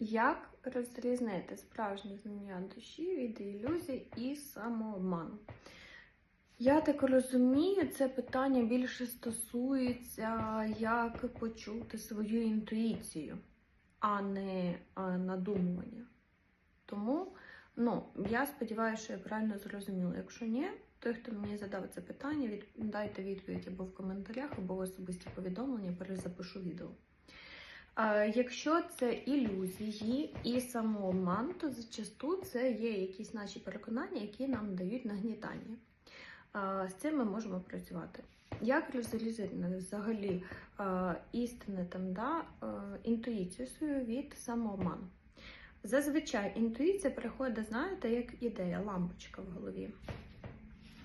Як розрізнити справжнє знання душі від ілюзій і самообману? Я так розумію, це питання більше стосується, як почути свою інтуїцію, а не надумування. Тому ну, я сподіваюся, що я правильно зрозуміла. Якщо ні, той, хто мені задав це питання, дайте відповідь або в коментарях, або в особисті повідомлення, перезапишу відео. Якщо це ілюзії і самообман, то зачасту це є якісь наші переконання, які нам дають нагнітання. З цим ми можемо працювати. Як розрізати взагалі істини там, да, інтуїцію свою від самообману? Зазвичай інтуїція приходить, знаєте, як ідея, лампочка в голові.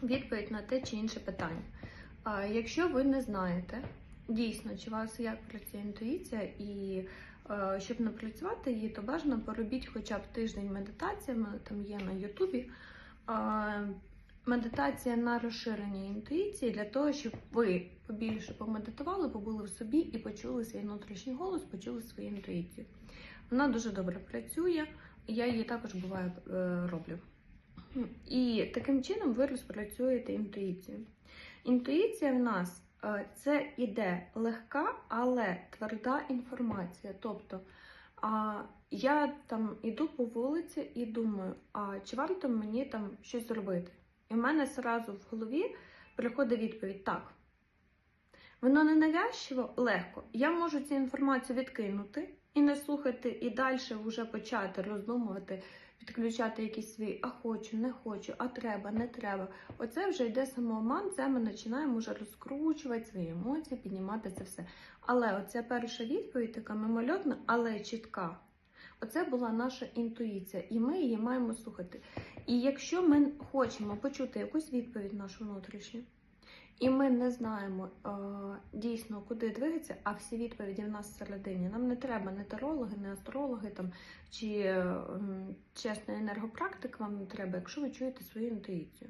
Відповідь на те чи інше питання. Якщо ви не знаєте, дійсно, чи у вас як працює інтуїція, і е, щоб напрацювати її, то бажано поробіть хоча б тиждень медитації, там є на Ютубі. Е, медитація на розширення інтуїції для того, щоб ви побільше помедитували, побули в собі і почули свій внутрішній голос, почули свою інтуїцію. Вона дуже добре працює, я її також буває е, роблю. І таким чином ви розпрацюєте інтуїцію. Інтуїція в нас це іде легка, але тверда інформація. Тобто а, я там іду по вулиці і думаю, а чи варто мені там щось зробити? І в мене зразу в голові приходить відповідь так. Воно не навязчиво, легко. Я можу цю інформацію відкинути і не слухати, і далі вже почати роздумувати, підключати якісь свої а хочу, не хочу, а треба, не треба. Оце вже йде самооман, це ми починаємо вже розкручувати свої емоції, піднімати це все. Але оця перша відповідь, така мимольотна, але чітка. Оце була наша інтуїція, і ми її маємо слухати. І якщо ми хочемо почути якусь відповідь нашу внутрішню, і ми не знаємо е, дійсно, куди двигатися, а всі відповіді в нас всередині. Нам не треба не тарологи, не астрологи там, чи чесний енергопрактик вам не треба, якщо ви чуєте свою інтуїцію.